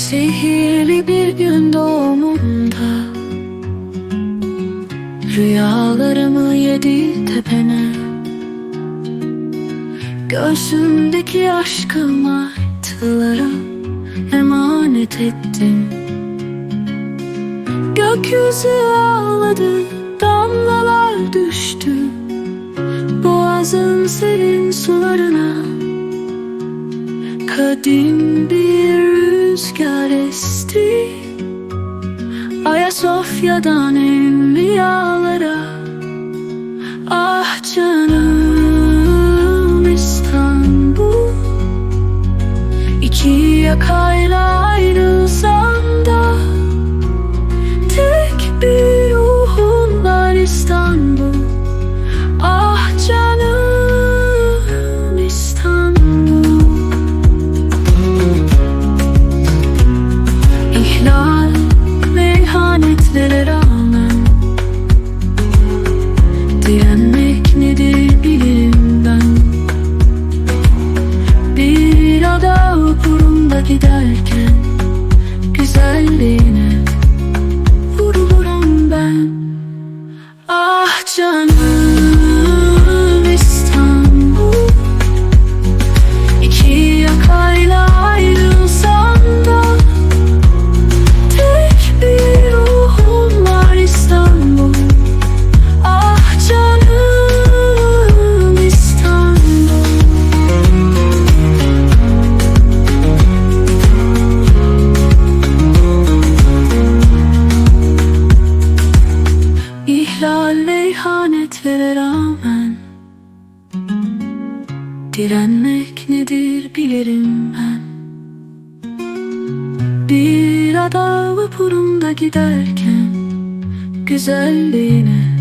Sihirli bir gün doğumunda. Rüyalarımı yedi tepene. Göğsümdeki aşkı martılara emanet ettim. Gökyüzü ağladı, damlalar düştü. Boğazın serin sularına Kadim bir rüzgar esti. Ayasofya'dan Enbiyalara Ah canım İstanbul. İki yakayla ayrılsam İhlal ve ihanetlere rağmen Direnmek nedir bilirim ben. Bir ada vapurunda giderken Güzelliğine